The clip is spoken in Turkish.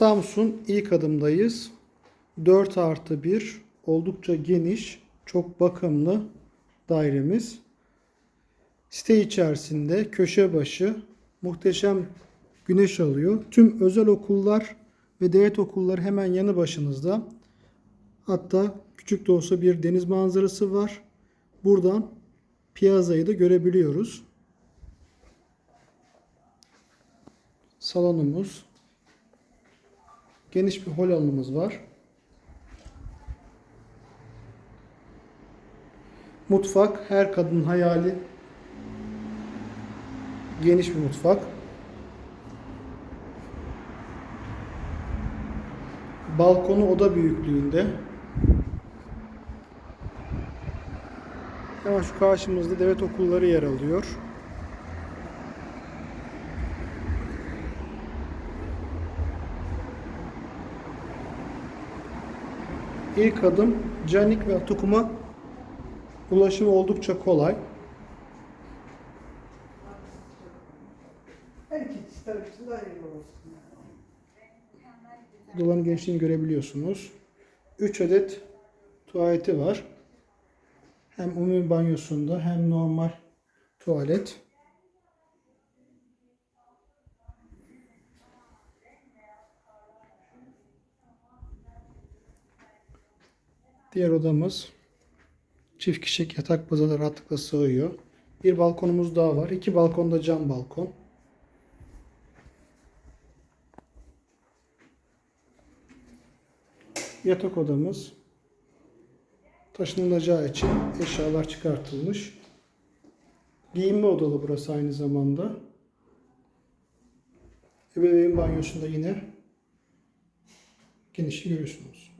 Samsun ilk adımdayız. 4 artı 1 oldukça geniş, çok bakımlı dairemiz. Site içerisinde köşe başı muhteşem güneş alıyor. Tüm özel okullar ve devlet okulları hemen yanı başınızda. Hatta küçük de olsa bir deniz manzarası var. Buradan piyazayı da görebiliyoruz. Salonumuz. Geniş bir hol alanımız var. Mutfak her kadının hayali. Geniş bir mutfak. Balkonu oda büyüklüğünde. Hemen şu karşımızda devlet okulları yer alıyor. İlk adım Canik ve Atukum'a ulaşım oldukça kolay. Her iki taraf için de hayırlı olsun. Odaların genişliğini görebiliyorsunuz. 3 adet tuvaleti var. Hem umumi banyosunda hem normal tuvalet. Diğer odamız çift kişilik yatak bazaları rahatlıkla sığıyor. Bir balkonumuz daha var. İki balkonda cam balkon. Yatak odamız taşınılacağı için eşyalar çıkartılmış. Giyinme odalı burası aynı zamanda. Ebeveyn banyosunda yine genişliği görüyorsunuz.